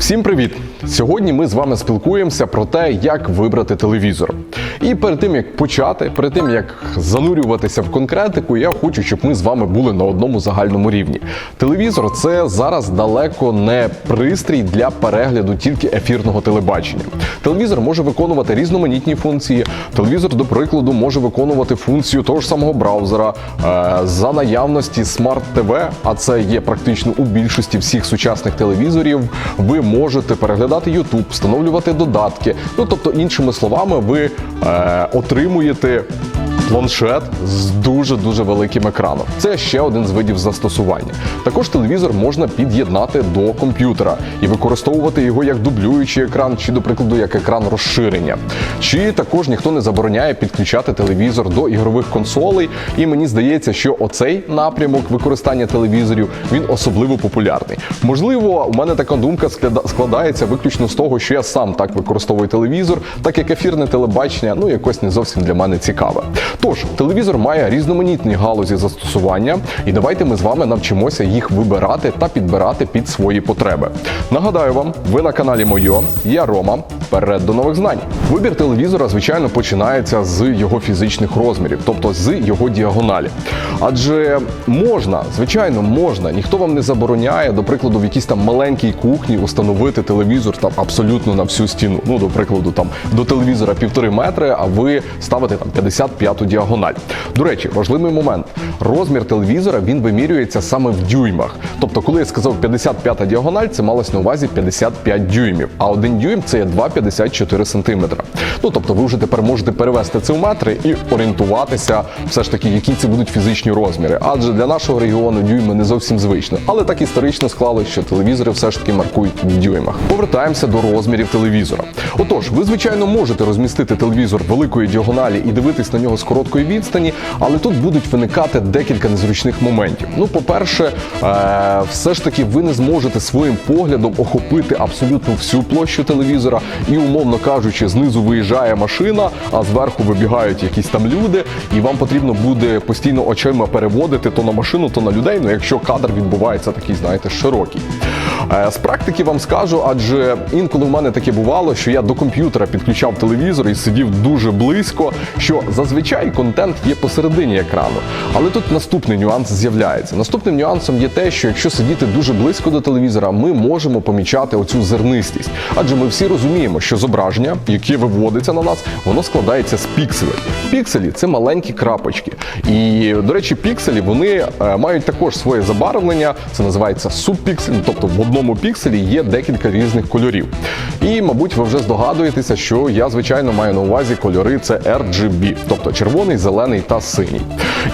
Всім привіт! Сьогодні ми з вами спілкуємося про те, як вибрати телевізор. І перед тим як почати, перед тим як занурюватися в конкретику, я хочу, щоб ми з вами були на одному загальному рівні. Телевізор це зараз далеко не пристрій для перегляду тільки ефірного телебачення. Телевізор може виконувати різноманітні функції. Телевізор, до прикладу, може виконувати функцію того ж самого браузера е, за наявності Smart TV, а це є практично у більшості всіх сучасних телевізорів. Ви можете переглядати YouTube, встановлювати додатки. Ну тобто, іншими словами, ви е, отримуєте. Планшет з дуже дуже великим екраном. Це ще один з видів застосування. Також телевізор можна під'єднати до комп'ютера і використовувати його як дублюючий екран, чи, до прикладу, як екран розширення. Чи також ніхто не забороняє підключати телевізор до ігрових консолей. І мені здається, що оцей напрямок використання телевізорів він особливо популярний. Можливо, у мене така думка складається виключно з того, що я сам так використовую телевізор, так як ефірне телебачення ну якось не зовсім для мене цікаве. Тож, телевізор має різноманітні галузі застосування, і давайте ми з вами навчимося їх вибирати та підбирати під свої потреби. Нагадаю вам, ви на каналі Мойо, я Рома. Вперед до нових знань. Вибір телевізора, звичайно, починається з його фізичних розмірів, тобто з його діагоналі. Адже можна, звичайно, можна, ніхто вам не забороняє, до прикладу, в якійсь там маленькій кухні установити телевізор там абсолютно на всю стіну. Ну, до прикладу, там до телевізора півтори метри, а ви ставите там 55-ту діагональ. До речі, важливий момент. Розмір телевізора він вимірюється саме в дюймах. Тобто, коли я сказав 55 діагональ, це малось на увазі 55 дюймів. А один дюйм це є 2,54 сантиметра. Ну тобто, ви вже тепер можете перевести це в метри і орієнтуватися, все ж таки, які це будуть фізичні розміри. Адже для нашого регіону дюйми не зовсім звично. Але так історично склалося, що телевізори все ж таки маркують в дюймах. Повертаємося до розмірів телевізора. Отож, ви звичайно можете розмістити телевізор великої діагоналі і дивитись на нього з короткої відстані, але тут будуть виникати декілька незручних моментів. Ну, по-перше, е, все ж таки ви не зможете своїм поглядом охопити абсолютно всю площу телевізора, і, умовно кажучи, знизу виїжджає машина, а зверху вибігають якісь там люди, і вам потрібно буде постійно очима переводити то на машину, то на людей. Ну, якщо кадр відбувається такий, знаєте, широкий. Е, З практики вам скажу, адже інколи в мене таке бувало, що я до комп'ютера підключав телевізор і сидів дуже близько, що зазвичай контент є посередині екрану. Але тут наступний нюанс з'являється. Наступним нюансом є те, що якщо сидіти дуже близько до телевізора, ми можемо помічати оцю зернистість. Адже ми всі розуміємо, що зображення, яке виводиться на нас, воно складається з пікселів. Пікселі це маленькі крапочки. І, до речі, пікселі вони е, мають також своє забарвлення. Це називається субпіксель, тобто в одному пікселі є декілька різних кольорів. І, мабуть, ви вже здогадуєтеся, що я звичайно маю на увазі кольори це RGB, тобто червоний, зелений та синій.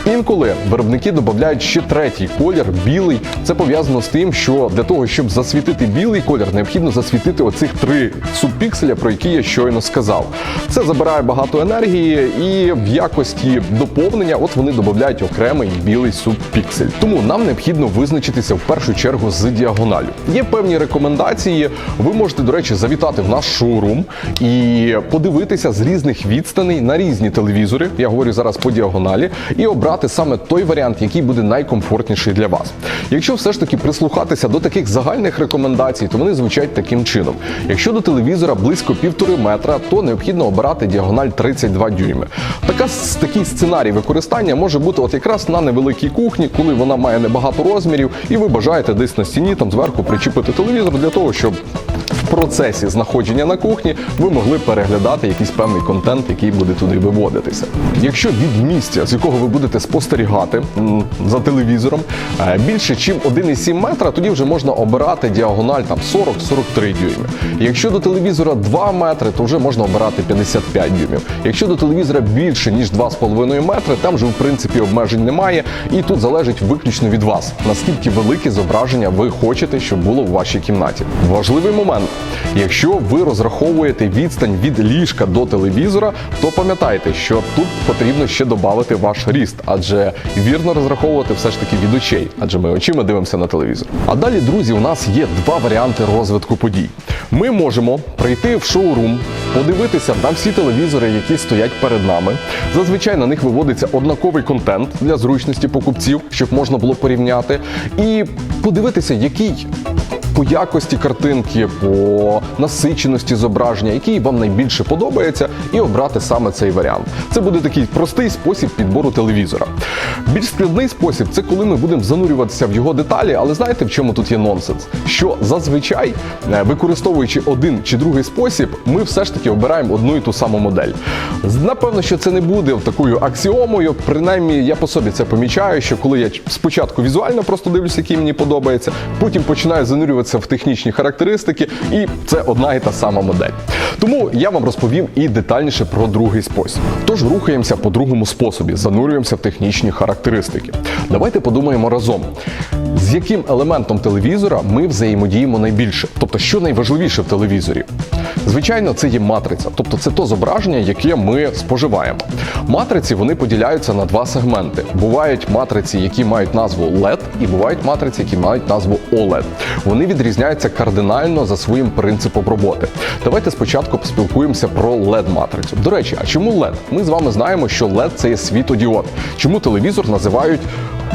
Інколи виробники додають ще третій колір білий. Це пов'язано з тим, що для того, щоб засвітити білий колір, необхідно засвітити оцих три субпікселя, про які я щойно сказав. Це забирає багато енергії, і в якості доповнення, от вони додають окремий білий субпіксель. Тому нам необхідно визначитися в першу чергу з діагоналю. Є певні рекомендації. Ви можете, до речі, завітати в наш шоурум і подивитися з різних відстаней на різні телевізори. Я говорю зараз по діагоналі, і обрати саме той варіант, який буде найкомфортніший для вас. Якщо все ж таки прислухатися до таких загальних рекомендацій, то вони звучать таким чином: якщо до телевізора близько півтори метра, то необхідно обирати діагональ 32 дюйми. Така такий сценарій використання може бути от якраз на невеликій кухні, коли вона має небагато розмірів, і ви бажаєте десь на стіні там зверху причепити телевізор для того, щоб в процесі знаходження на кухні ви могли переглядати якийсь певний контент, який буде туди виводитися. Якщо від місця, з якого ви будете спостерігати за телевізором, е, більше ніж 1,7 метра, тоді вже можна обирати діагональ там 40-43 дюйми. Якщо до телевізора 2 метри, то вже можна обирати 55 дюймів. Якщо до телевізора більше ніж 2,5 метри, там вже в принципі обмежень немає, і тут залежить виключно від вас, наскільки велике зображення ви хочете, щоб було в вашій кімнаті. Важливий момент. Якщо ви розраховуєте відстань від ліжка до телевізора, то пам'ятайте, що тут потрібно ще додати ваш ріст, адже вірно розраховувати все ж таки від очей, адже ми очима дивимося на телевізор. А далі, друзі, у нас є два варіанти розвитку подій. Ми можемо прийти в шоурум, подивитися на всі телевізори, які стоять перед нами. Зазвичай на них виводиться однаковий контент для зручності покупців, щоб можна було порівняти, і подивитися, який по якості картинки, по насиченості зображення, який вам найбільше подобається, і обрати саме цей варіант. Це буде такий простий спосіб підбору телевізора. Більш складний спосіб це коли ми будемо занурюватися в його деталі, але знаєте, в чому тут є нонсенс? Що зазвичай, е, використовуючи один чи другий спосіб, ми все ж таки обираємо одну і ту саму модель. Напевно, що це не буде такою аксіомою. Принаймні, я по собі це помічаю, що коли я спочатку візуально просто дивлюся, який мені подобається, потім починаю занурюватися в технічні характеристики, і це одна і та сама модель. Тому я вам розповім і детальніше про другий спосіб. Тож рухаємося по другому способі, занурюємося в технічні характеристики. Давайте подумаємо разом, з яким елементом телевізора ми взаємодіємо найбільше, тобто що найважливіше в телевізорі. Звичайно, це є матриця, тобто це то зображення, яке ми споживаємо. Матриці вони поділяються на два сегменти. Бувають матриці, які мають назву LED, і бувають матриці, які мають назву OLED. Вони відрізняються кардинально за своїм принципом роботи. Давайте спочатку поспілкуємося про LED матрицю. До речі, а чому LED? Ми з вами знаємо, що LED це є світодіод. Чому телевізор називають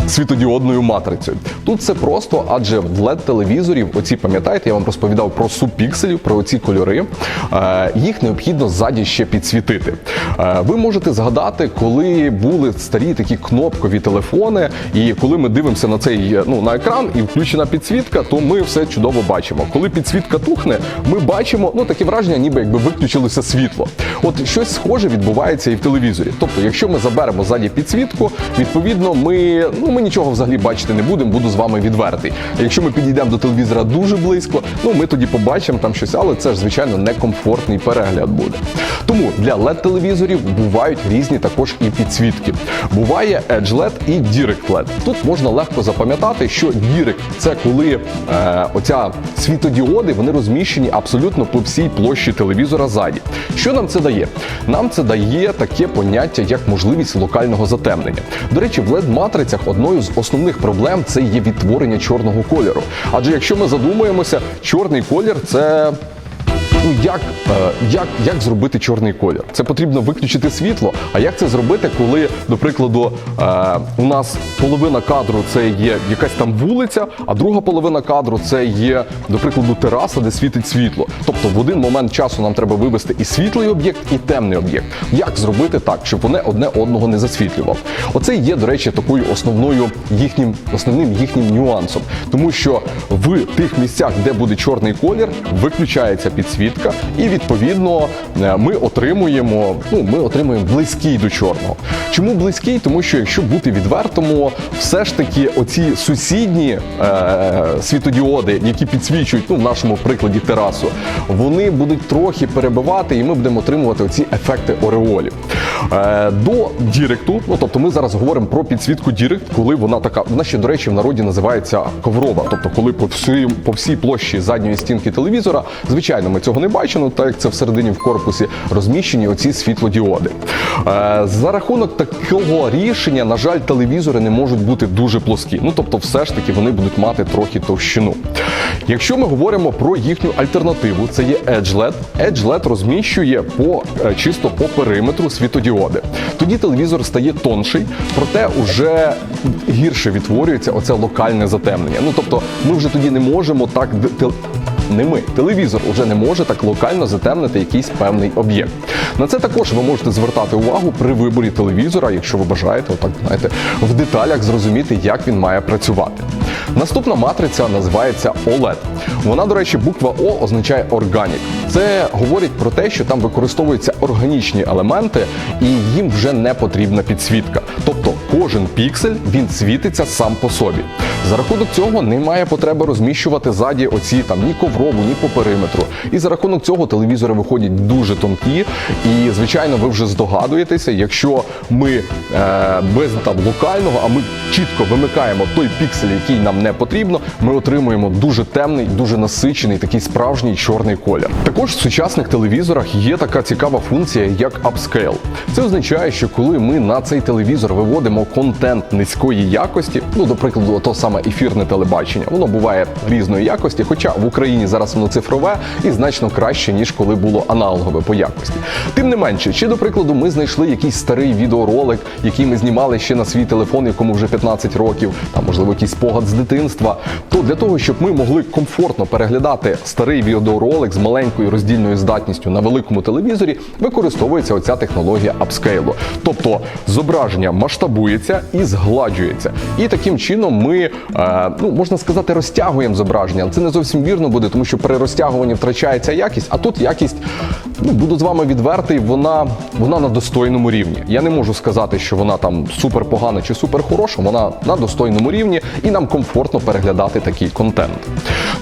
світодіодною матрицею. Тут все просто, адже в led телевізорів, оці пам'ятаєте, я вам розповідав про субпікселів, про оці кольори. Е, їх необхідно ззаді ще підсвітити. Е, ви можете згадати, коли були старі такі кнопкові телефони, і коли ми дивимося на цей е, ну на екран і включена підсвітка, то ми все чудово бачимо. Коли підсвітка тухне, ми бачимо ну таке враження, ніби якби виключилося світло. От щось схоже відбувається і в телевізорі. Тобто, якщо ми заберемо ззаді підсвітку, відповідно, ми ну ми нічого взагалі бачити не будемо, буду з вами відвертий. Якщо ми підійдемо до телевізора дуже близько, ну ми тоді побачимо там щось, але це ж звичайно некомфортний перегляд буде. Тому для led телевізорів бувають різні також і підсвітки. Буває Edge LED і Direct LED. Тут можна легко запам'ятати, що Direct – це коли е, оця світодіоди вони розміщені абсолютно по всій площі телевізора ззаді. Що нам це дає? Нам це дає таке поняття, як можливість локального затемнення. До речі, в led матрицях одною з основних проблем це є відтворення чорного кольору. Адже якщо ми задумаємося, чорний колір це Ну як, е, як, як зробити чорний колір? Це потрібно виключити світло. А як це зробити, коли, до прикладу, е, у нас половина кадру це є якась там вулиця, а друга половина кадру це є, до прикладу, тераса, де світить світло. Тобто в один момент часу нам треба вивести і світлий об'єкт, і темний об'єкт. Як зробити так, щоб вони одне одного не засвітлював? Оце є, до речі, такою основною їхнім основним їхнім нюансом, тому що в тих місцях, де буде чорний колір, виключається підсвітка, і відповідно е, ми отримуємо. Ну, ми отримуємо близький до чорного. Чому близький? Тому що якщо бути відвертому, все ж таки оці сусідні е, світодіоди, які підсвічують, ну в нашому прикладі терасу, вони будуть трохи перебивати, і ми будемо отримувати оці ефекти ореолів. Е, до Діректу, ну тобто ми зараз говоримо про підсвітку Дірект, коли вона така, вона ще, до речі, в народі називається коврова. Тобто, коли по всій, по всій площі задньої стінки телевізора, звичайно, ми цього не бачимо, так як це всередині в корпусі розміщені оці світлодіоди. Е, за рахунок такого рішення, на жаль, телевізори не можуть бути дуже плоскі. Ну тобто, все ж таки вони будуть мати трохи товщину. Якщо ми говоримо про їхню альтернативу, це є Edge LED. Edge LED розміщує по е, чисто по периметру світодіоди. Тоді телевізор стає тонший, проте вже гірше відтворюється оце локальне затемнення. Ну тобто, ми вже тоді не можемо так д- тел- не ми, телевізор вже не може так локально затемнити якийсь певний об'єкт. На це також ви можете звертати увагу при виборі телевізора, якщо ви бажаєте, отак знаєте, в деталях зрозуміти, як він має працювати. Наступна матриця називається OLED. Вона, до речі, буква О означає органік. Це говорить про те, що там використовуються органічні елементи, і їм вже не потрібна підсвітка. Тобто кожен піксель він світиться сам по собі. За рахунок цього немає потреби розміщувати ззаді оці там ні коврову, ні по периметру. І за рахунок цього телевізори виходять дуже тонкі. І звичайно, ви вже здогадуєтеся, якщо ми е, без там локального, а ми чітко вимикаємо той піксель, який нам не потрібно, ми отримуємо дуже темний, дуже насичений, такий справжній чорний колір. Також в сучасних телевізорах є така цікава функція, як upscale. Це означає, що коли ми на цей телевізор виводимо контент низької якості, ну, до прикладу, то саме ефірне телебачення, воно буває різної якості, хоча в Україні зараз воно цифрове і значно краще, ніж коли було аналогове по якості. Тим не менше, чи до прикладу, ми знайшли якийсь старий відеоролик, який ми знімали ще на свій телефон, якому вже 15 років, там можливо якийсь спогад з дитинства. То для того, щоб ми могли комфортно переглядати старий відеоролик з маленькою роздільною здатністю на великому телевізорі, використовується оця технологія апскейлу. Тобто зображення масштабується і згладжується. І таким чином ми, ну можна сказати, розтягуємо зображення. Це не зовсім вірно буде, тому що при розтягуванні втрачається якість, а тут якість, ну буду з вами відвертий, вона, вона на достойному рівні. Я не можу сказати, що вона там супер погана чи супер хороша, вона на достойному рівні і нам комфортно переглядати такий контент.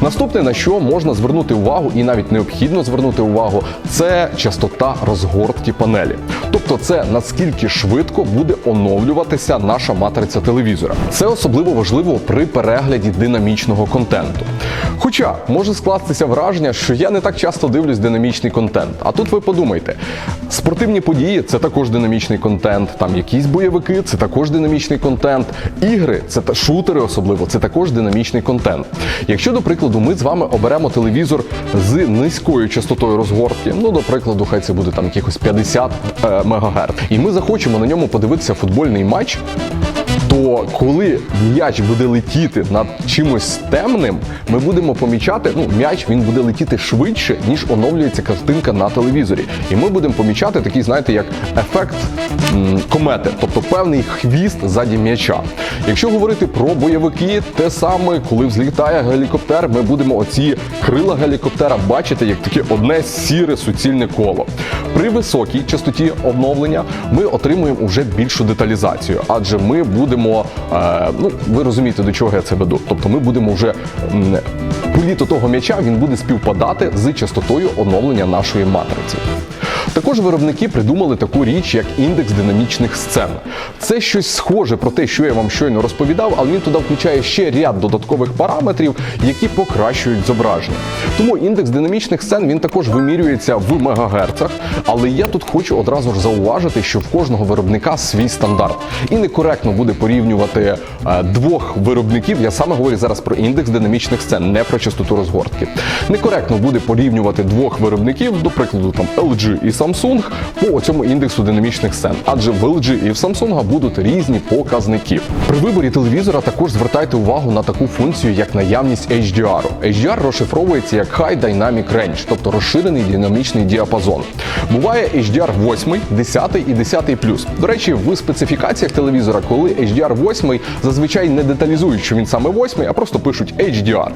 Наступне, на що можна звернути увагу, і навіть необхідно звернути увагу, це частота розгортки панелі. Тобто, це наскільки швидко буде оновлюватися наша матриця телевізора. Це особливо важливо при перегляді динамічного контенту. Хоча може скластися враження, що я не так часто дивлюсь динамічний контент. А тут ви подумайте, спортивні події це також динамічний контент, там якісь бойовики, це також динамічний контент, ігри, це та шутери особливо, це також динамічний контент. Якщо, до прикладу, ми з вами оберемо телевізор з низькою частотою розгортки, ну до прикладу, хай це буде там якихось 50 е, МГц, і ми захочемо на ньому подивитися футбольний матч. То коли м'яч буде летіти над чимось темним, ми будемо помічати, ну м'яч він буде летіти швидше, ніж оновлюється картинка на телевізорі. І ми будемо помічати такий, знаєте, як ефект м, комети, тобто певний хвіст ззаді м'яча. Якщо говорити про бойовики, те саме, коли взлітає гелікоптер, ми будемо оці крила гелікоптера бачити як таке одне сіре суцільне коло. При високій частоті оновлення ми отримуємо вже більшу деталізацію, адже ми будемо, е, ну ви розумієте, до чого я це веду. Тобто ми будемо вже політо того м'яча він буде співпадати з частотою оновлення нашої матриці. Також виробники придумали таку річ, як індекс динамічних сцен. Це щось схоже про те, що я вам щойно розповідав, але він туди включає ще ряд додаткових параметрів, які покращують зображення. Тому індекс динамічних сцен він також вимірюється в мегагерцах. Але я тут хочу одразу ж зауважити, що в кожного виробника свій стандарт. І некоректно буде порівнювати е, двох виробників. Я саме говорю зараз про індекс динамічних сцен, не про частоту розгортки. Некоректно буде порівнювати двох виробників, до прикладу, там LG і Samsung, по цьому індексу динамічних сцен. Адже в LG і в Samsung будуть різні показники. При виборі телевізора також звертайте увагу на таку функцію, як наявність HDR. HDR розшифровується як High Dynamic Range, тобто розширений динамічний діапазон. Буває HDR 8, 10 і 10 До речі, в специфікаціях телевізора, коли HDR 8 зазвичай не деталізують, що він саме 8, а просто пишуть HDR.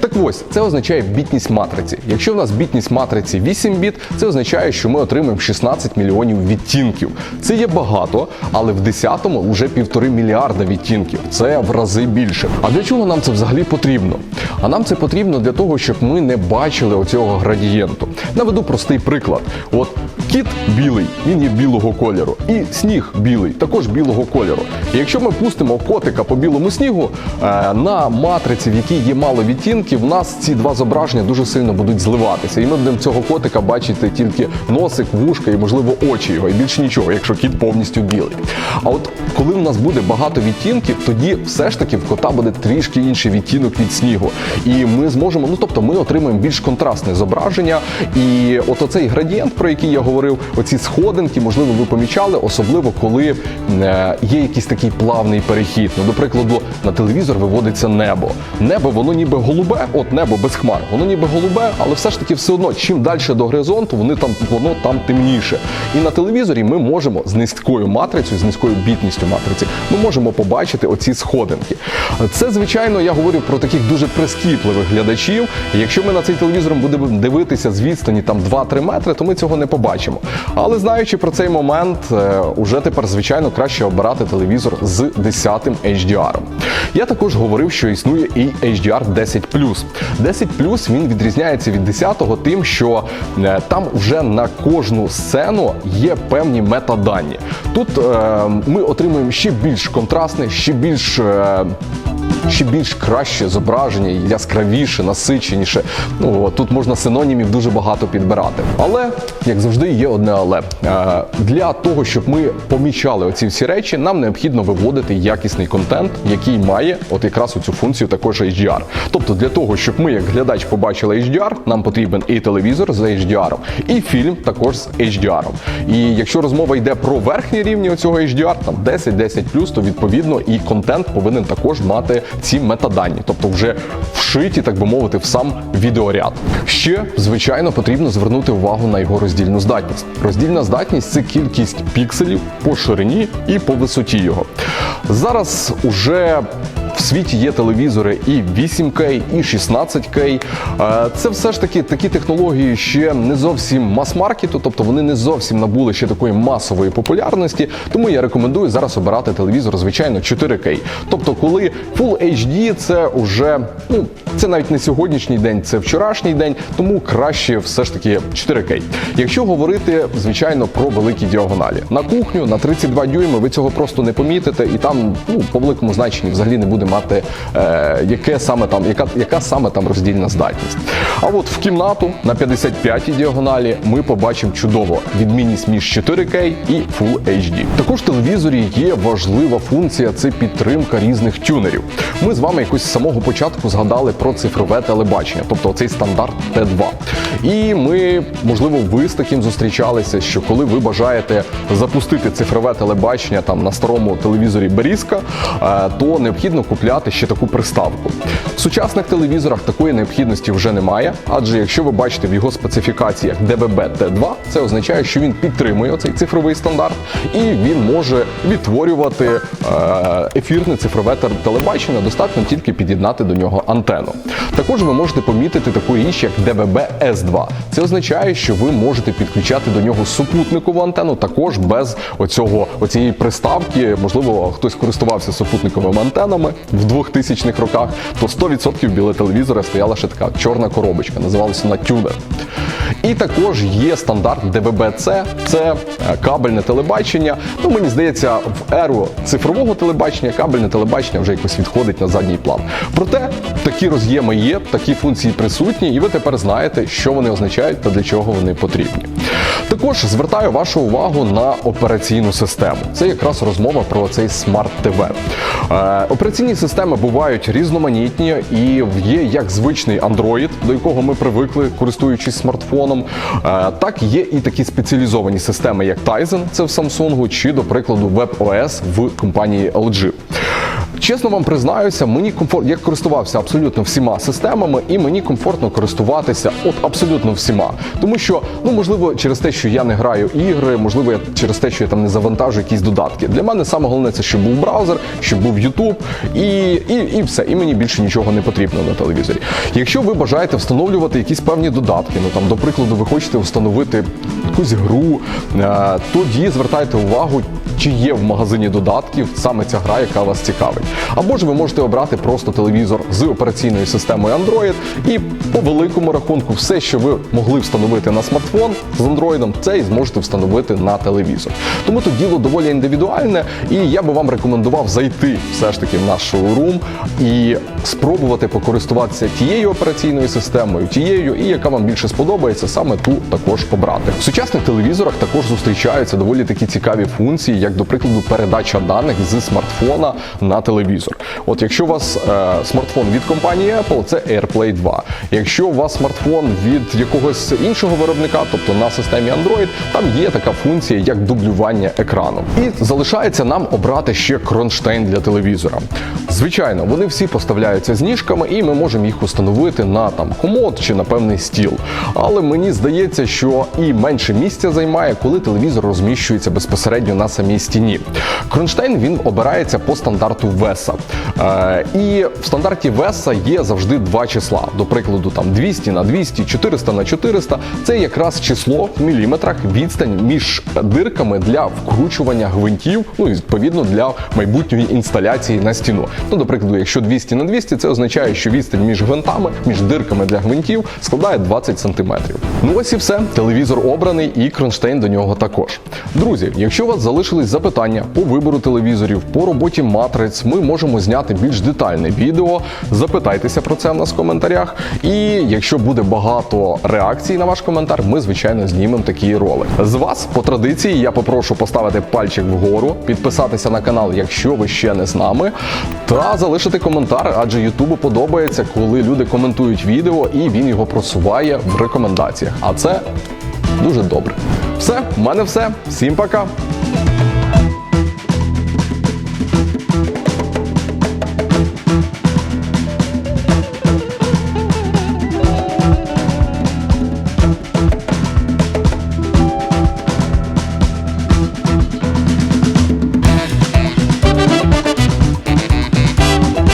Так ось, це означає бітність матриці. Якщо в нас бітність матриці 8 біт, це означає, що ми отримаємо 16 мільйонів відтінків. Це є багато, але в 10-му вже півтори мільярда відтінків. Це в рази більше. А для чого нам це взагалі потрібно? А нам це потрібно для того, щоб ми не бачили оцього градієнту. Наведу простий приклад. От кіт білий, він є білого кольору, і сніг білий, також білого кольору. І якщо ми пустимо котика по білому снігу, е, на матриці, в якій є мало відтінків, в нас ці два зображення дуже сильно будуть зливатися. І ми будемо цього котика бачити тільки носик, вушка і, можливо, очі його, і більше нічого, якщо кіт повністю білий. А от коли в нас буде багато відтінків, тоді все ж таки в кота буде трішки інший відтінок від снігу. І ми зможемо, ну тобто, ми отримаємо більш контрастне зображення. І от оцей градієнт, про який я говорив, оці сходинки, можливо, ви помічали, особливо коли е, є якийсь такий плавний перехід. Ну, до прикладу, на телевізор виводиться небо. Небо, воно ніби голубе, от небо без хмар, воно ніби голубе, але все ж таки все одно, чим далі до горизонту, вони там воно там темніше. І на телевізорі ми можемо з низькою матрицею, з низькою бітністю матриці, ми можемо побачити оці сходинки. Це, звичайно, я говорю про таких дуже прискіпливих глядачів. Якщо ми на цей телевізор будемо дивитися з відстані там 2-3 метри, то ми цього не побачимо. Але знаючи про цей момент, е, уже тепер, звичайно, краще обирати телевізор з 10 HDR. Я також говорив, що існує і HDR 10 10 він відрізняється від 10-го тим, що е, там вже на кожну сцену є певні метадані. Тут е, ми отримуємо ще більш контрастне, ще більш. Е, ще більш краще зображення, яскравіше, насиченіше. Ну тут можна синонімів дуже багато підбирати. Але як завжди, є одне але Е, для того, щоб ми помічали оці всі речі, нам необхідно виводити якісний контент, який має от якраз цю функцію також HDR. Тобто для того, щоб ми як глядач побачили HDR, нам потрібен і телевізор з HDR, і фільм також з HDR. І якщо розмова йде про верхні рівні цього HDR, там 10-10+, то відповідно і контент повинен також мати ці метадані, тобто вже вшиті, так би мовити, в сам відеоряд. Ще звичайно потрібно звернути увагу на його роздільну здатність. Роздільна здатність це кількість пікселів по ширині і по висоті його. Зараз уже в світі є телевізори і 8К, і 16К. Е, Це все ж таки такі технології ще не зовсім мас-маркету, тобто вони не зовсім набули ще такої масової популярності. Тому я рекомендую зараз обирати телевізор, звичайно, 4К. Тобто, коли Full HD це вже ну це навіть не сьогоднішній день, це вчорашній день, тому краще все ж таки 4К. Якщо говорити, звичайно, про великі діагоналі на кухню на 32 дюйми, ви цього просто не помітите, і там ну по великому значенні взагалі не буде мати е, яке саме там, яка, яка саме там роздільна здатність. А от в кімнату на 55-й діагоналі ми побачимо чудово відмінність між 4К і Full HD. Також в телевізорі є важлива функція це підтримка різних тюнерів. Ми з вами якось з самого початку згадали про цифрове телебачення, тобто цей стандарт Т2. І ми, можливо, ви з таким зустрічалися, що коли ви бажаєте запустити цифрове телебачення там на старому телевізорі Берізка, е, то необхідно купляти ще таку приставку. В сучасних телевізорах такої необхідності вже немає, адже якщо ви бачите в його специфікаціях ДВБ Т2, це означає, що він підтримує цей цифровий стандарт і він може відтворювати е, ефірне цифрове те- телебачення. Достатньо тільки під'єднати до нього антенну. Також ви можете помітити таку річ, як ДВБ С2. Це означає, що ви можете підключати до нього супутникову антенну, також без оцього оцієї приставки. Можливо, хтось користувався супутниковими антенами в 2000-х роках. То 100% біля телевізора стояла ще така чорна коробочка, називалася вона тюнер. І також є стандарт ДВБ-С, це е, кабельне телебачення. Ну мені здається, в еру цифрового телебачення кабельне телебачення вже якось відходить на задній план. Проте такі роз'єми є, такі функції присутні, і ви тепер знаєте, що вони означають та для чого вони потрібні. Також звертаю вашу увагу на операційну систему. Це якраз розмова про цей смарт ТВ. Е, операційні системи бувають різноманітні і є як звичний Android, до якого ми привикли, користуючись смартфоном. Е, так є і такі спеціалізовані системи, як Tizen, це в Samsung, чи, до прикладу, WebOS в компанії LG. Чесно вам признаюся, мені комфортно, я користувався абсолютно всіма системами, і мені комфортно користуватися от абсолютно всіма. Тому що, ну можливо, через те, що я не граю ігри, можливо, я через те, що я там не завантажу якісь додатки. Для мене саме головне це, щоб був браузер, щоб був YouTube, і, і, і все. І мені більше нічого не потрібно на телевізорі. Якщо ви бажаєте встановлювати якісь певні додатки, ну там, до прикладу, ви хочете встановити якусь гру, е, тоді звертайте увагу, чи є в магазині додатків саме ця гра, яка вас цікавить. Або ж ви можете обрати просто телевізор з операційною системою Android і по великому рахунку все, що ви могли встановити на смартфон з Android, це і зможете встановити на телевізор. Тому тут діло доволі індивідуальне, і я би вам рекомендував зайти все ж таки в наш шоурум і спробувати покористуватися тією операційною системою, тією, і яка вам більше сподобається, саме ту також обрати. В сучасних телевізорах також зустрічаються доволі такі цікаві функції, як, до прикладу, передача даних з смартфона на телевізор. От якщо у вас е, смартфон від компанії Apple, це AirPlay 2. Якщо у вас смартфон від якогось іншого виробника, тобто на системі Android, там є така функція, як дублювання екрану. І залишається нам обрати ще кронштейн для телевізора. Звичайно, вони всі поставляються з ніжками, і ми можемо їх установити на там комод чи на певний стіл. Але мені здається, що і менше місця займає, коли телевізор розміщується безпосередньо на самій стіні. Кронштейн він обирається по стандарту Веса. Е, і в стандарті Веса є завжди два числа. До прикладу, там 200 на 200, 400 на 400. Це якраз число в міліметрах відстань між дирками для вкручування гвинтів, ну і відповідно для майбутньої інсталяції на стіну. Ну, до прикладу, якщо 200 на 200, це означає, що відстань між гвинтами, між дирками для гвинтів складає 20 см. Ну ось і все. Телевізор обраний і кронштейн до нього також. Друзі, якщо у вас залишились запитання по вибору телевізорів, по роботі матриць, ми можемо зняти більш детальне відео. Запитайтеся про це в нас в коментарях. І якщо буде багато реакцій на ваш коментар, ми звичайно знімемо такий ролик. З вас по традиції я попрошу поставити пальчик вгору, підписатися на канал, якщо ви ще не з нами, та залишити коментар, адже Ютубу подобається, коли люди коментують відео і він його просуває в рекомендаціях. А це дуже добре. Все, в мене все. Всім пока.